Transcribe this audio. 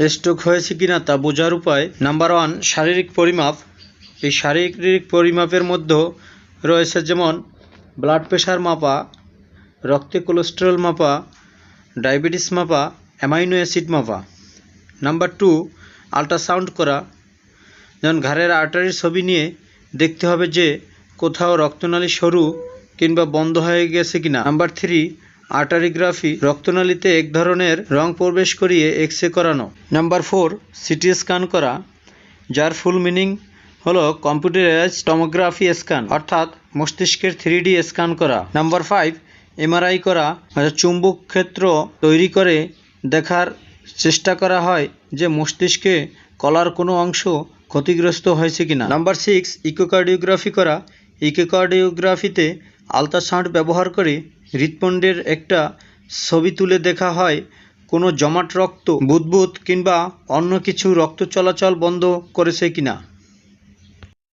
Stroke হয়েছে কিনা তা বোঝার উপায়, নাম্বার ওয়ান, শারীরিক পরিমাপ। এই শারীরিক পরিমাপের মধ্যে রয়েছে যেমন ব্লাড প্রেশার মাপা, রক্তে কোলেস্টেরল মাপা ডায়াবেটিস মাপা অ্যামাইনো অ্যাসিড মাপা। নাম্বার টু আল্ট্রাসাউন্ড করা। যেমন ঘাড়ের আর্টারির ছবি নিয়ে দেখতে হবে যে কোথাও রক্তনালী সরু কিংবা বন্ধ হয়ে গেছে কিনা। নাম্বার থ্রি আর্টারিগ্রাফি রক্তনালীতে এক ধরনের রং প্রবেশ করিয়ে এক্স রে করানো নাম্বার ফোর সিটি স্ক্যান করা, যার ফুল মিনিং হলো কম্পিউটারাইজ টমোগ্রাফি স্ক্যান অর্থাৎ মস্তিষ্কের থ্রি ডি স্ক্যান করা। নাম্বার ফাইভ এমআরআই করা চুম্বক ক্ষেত্র তৈরি করে দেখার চেষ্টা করা হয় যে মস্তিষ্কে কলার কোনো অংশ ক্ষতিগ্রস্ত হয়েছে কিনা। নাম্বার সিক্স ইকোকার্ডিওগ্রাফি করা ইকোকার্ডিওগ্রাফিতে আলট্রাসাউন্ড ব্যবহার করে হৃৎপিণ্ডের একটা ছবি তুলে দেখা হয়। কোনো জমাট রক্ত, বুদবুদ কিংবা অন্য কিছু রক্ত চলাচল বন্ধ করেছে কিনা?